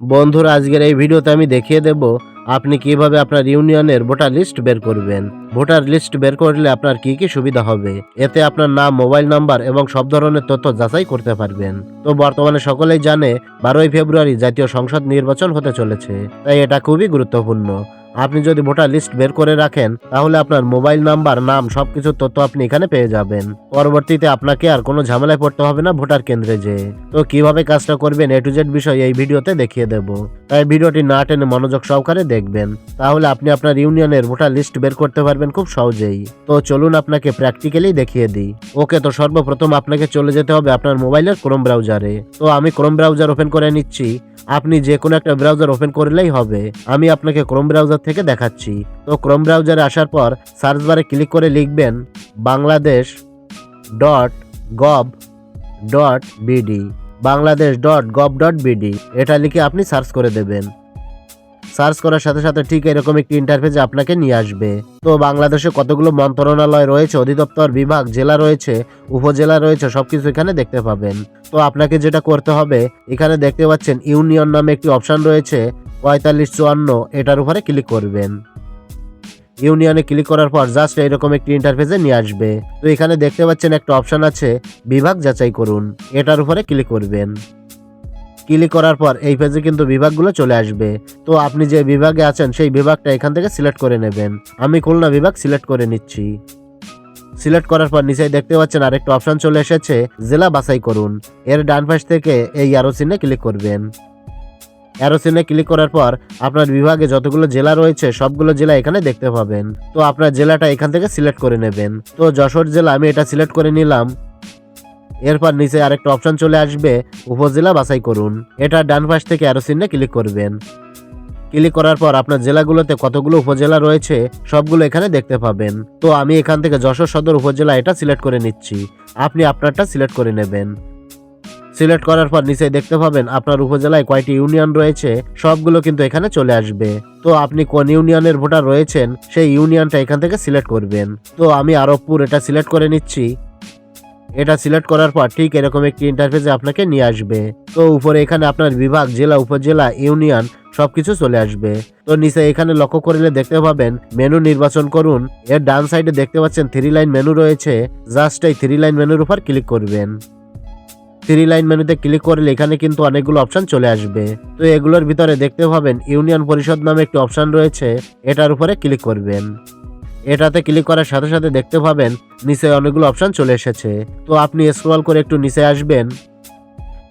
বন্ধুরা, আজকের এই ভিডিওতে আমি দেখিয়ে দেব আপনি কীভাবে আপনার ইউনিয়নের ভোটার লিস্ট বের করবেন। ভোটার লিস্ট বের করলে আপনার কি কি সুবিধা হবে? এতে আপনার নাম, মোবাইল নাম্বার এবং সব ধরনের তথ্য যাচাই করতে পারবেন। তো বর্তমানে সকলেই জানে, বারোই ফেব্রুয়ারি জাতীয় সংসদ নির্বাচন হতে চলেছে, তাই এটা খুবই গুরুত্বপূর্ণ। আপনি যদি ভোটার লিস্ট বের করে রাখেন, তাহলে আপনার মোবাইল নাম্বার, নাম সবকিছু তথ্য আপনি এখানে পেয়ে যাবেন। পরবর্তীতে আপনাকে আর কোনো ঝামেলায় পড়তে হবে না ভোটার কেন্দ্রে যেয়ে। তো কীভাবে কাজটা করবেন এ টু জেড বিষয় এই ভিডিওতে দেখিয়ে দেব। তাই ভিডিওটি না টেনে মনোযোগ সহকারে দেখবেন। তাহলে আপনি আপনার ইউনিয়নের ভোটার লিস্ট বের করতে পারবেন খুব সহজেই। তো চলুন আপনাকে প্র্যাকটিক্যালি দেখিয়ে দিই। ওকে, তো সর্বপ্রথম আপনাকে চলে যেতে হবে আপনার মোবাইলের ক্রোম ব্রাউজারে তো আমি ক্রোম ব্রাউজার ওপেন করে নিচ্ছি। আপনি যে কোনো একটা ব্রাউজার ওপেন করলেই হবে। আমি আপনাকে ক্রোম ব্রাউজার থেকে দেখাচ্ছি। তো ক্রোম ব্রাউজারে আসার পর সার্চ বারে ক্লিক করে লিখবেন Bangladesh dot gov dot BD Bangladesh dot gov dot BD. এটা লিখে আপনি সার্চ করে দেবেন। সার্চ করার সাথে সাথে ঠিক এরকম একটি ইন্টারফেসে আপনাকে নিয়ে আসবে। তো বাংলাদেশে কতগুলো মন্ত্রণালয় রয়েছে, অধিদপ্তর, বিভাগ, জেলা রয়েছে, উপজেলা রয়েছে, সবকিছু এখানে দেখতে পাবেন। তো আপনাকে যেটা করতে হবে, এখানে দেখতে পাচ্ছেন ইউনিয়ন নামে একটি অপশন রয়েছে, পঁয়তাল্লিশ চুয়ান্ন, এটার উপরে ক্লিক করবেন। ইউনিয়নে ক্লিক করার পর জাস্ট এরকম একটি ইন্টারফেসে নিয়ে আসবে। তো এখানে দেখতে পাচ্ছেন একটা অপশন আছে, বিভাগ যাচাই করুন। এটার উপরে ক্লিক করবেন। ক্লিক করার পর এই পেজে কিন্তু বিভাগগুলো চলে আসবে। তো আপনি যে বিভাগে আছেন, সেই বিভাগটা এখান থেকে সিলেক্ট করে নেবেন। আমি খুলনা বিভাগ সিলেক্ট করে নিচ্ছি। সিলেক্ট করার পর নিচে দেখতে পাচ্ছেন আরেকটা অপশন চলে এসেছে, জেলা বাছাই করুন। এর ডান পাশ থেকে এই অ্যারো চিহ্নে ক্লিক করবেন। অ্যারো চিহ্নে ক্লিক করার পর আপনার বিভাগে যতগুলো জেলা রয়েছে, সবগুলো জেলা এখানে দেখতে পাবেন। তো আপনার জেলাটা এখান থেকে সিলেক্ট করে নেবেন। তো যশোর জেলা আমি এটা সিলেক্ট করে নিলাম। এরপর নিচে আরেকটা অপশন চলে আসবে, উপজেলা বাছাই করুন। এটা ডান পাশ থেকে অ্যারো চিহ্নে ক্লিক করবেন। ক্লিক করার পর আপনার জেলাগুলোতে কতগুলো উপজেলা রয়েছে, সবগুলো এখানে দেখতে পাবেন। তো আমি এখান থেকে যশোর সদর উপজেলা এটা সিলেক্ট করে নিচ্ছি। আপনি আপনারটা সিলেক্ট করে নেবেন। সিলেক্ট করার পর নিচে দেখতে পাবেন আপনার উপজেলায় কয়টি ইউনিয়ন রয়েছে, সবগুলো কিন্তু এখানে চলে আসবে। তো আপনি কোন ইউনিয়নের ভোটার রয়েছেন, সেই ইউনিয়নটা এখান থেকে সিলেক্ট করবেন। তো আমি আরবপুর এটা সিলেক্ট করে নিচ্ছি। এটা সিলেক্ট করার পর ঠিক এরকম একটি ইন্টারফেসে আপনাকে নিয়ে আসবে। তো উপরে এখানে আপনার বিভাগ, জেলা, উপজেলা, ইউনিয়ন, সবকিছু চলে আসবে। তো নিচে এখানে লক্ষ্য করলে দেখতে পাবেন মেনু নির্বাচন করুন। এর ডান সাইডে দেখতে পাচ্ছেন থ্রি লাইন মেনু রয়েছে। জাস্ট এই থ্রি লাইন মেনুর উপর ক্লিক করবেন। থ্রি লাইন মেনুতে ক্লিক করলে এখানে কিন্তু অনেকগুলো অপশন চলে আসবে। তো এগুলোর ভিতরে দেখতে পাবেন ইউনিয়ন পরিষদ নামে একটি অপশন রয়েছে, এটার উপরে ক্লিক করবেন। এটাতে ক্লিক করার সাথে সাথে দেখতে পাবেন নিচে অনেকগুলো অপশন চলে এসেছে। তো আপনি স্ক্রল করে একটু নিচে আসবেন।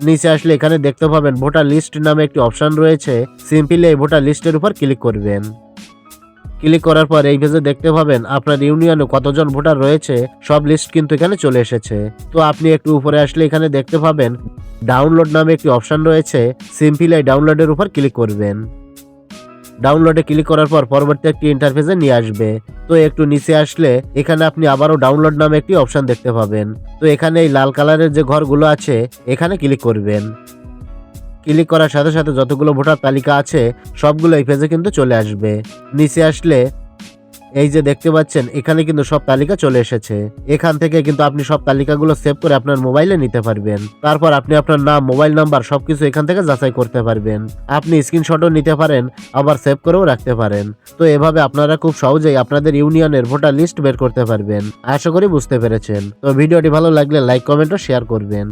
নিচে আসলে এখানে দেখতে পাবেন ভোটার লিস্ট নামে একটি অপশন রয়েছে সিম্পলি এই ভোটার লিস্টের উপর ক্লিক করবেন। ক্লিক করার পর এই পেজে দেখতে পাবেন আপনার ইউনিয়নে কতজন ভোটার রয়েছে, সব লিস্ট কিন্তু এখানে চলে এসেছে। তো আপনি একটু উপরে আসলে এখানে দেখতে পাবেন ডাউনলোড নামে একটি অপশন রয়েছে সিম্পলি এই ডাউনলোডের উপর ক্লিক করবেন। ডাউনলোডে ক্লিক করার পর পরবর্তী একটি ইন্টারফেসে নিয়ে আসবে। তো একটু নিচে আসলে এখানে আপনি আবারও ডাউনলোড নামে একটি অপশন দেখতে পাবেন। তো এখানে এই লাল কালারের যে ঘরগুলো আছে, এখানে ক্লিক করবেন। ক্লিক করার সাথে সাথে যতগুলো ভোটার তালিকা আছে সবগুলো এই পেজে কিন্তু চলে আসবে। নিচে আসলে এই যে দেখতে পাচ্ছেন, এখানে কিন্তু সব তালিকা চলে এসেছে। এখান থেকে কিন্তু আপনি সব তালিকাগুলো সেভ করে আপনার মোবাইলে নিতে পারবেন। তারপর আপনি আপনার নাম, মোবাইল নাম্বার, সবকিছু এখান থেকে যাচাই করতে পারবেন। আপনি স্ক্রিনশটও নিতে পারেন, আবার সেভ করেও রাখতে পারেন। তো এভাবে আপনারা খুব সহজেই আপনাদের ইউনিয়নের ভোটার লিস্ট বের করতে পারবেন। আশা করি বুঝতে পেরেছেন। তো ভিডিওটি ভালো লাগলে লাইক, কমেন্ট ও শেয়ার করবেন।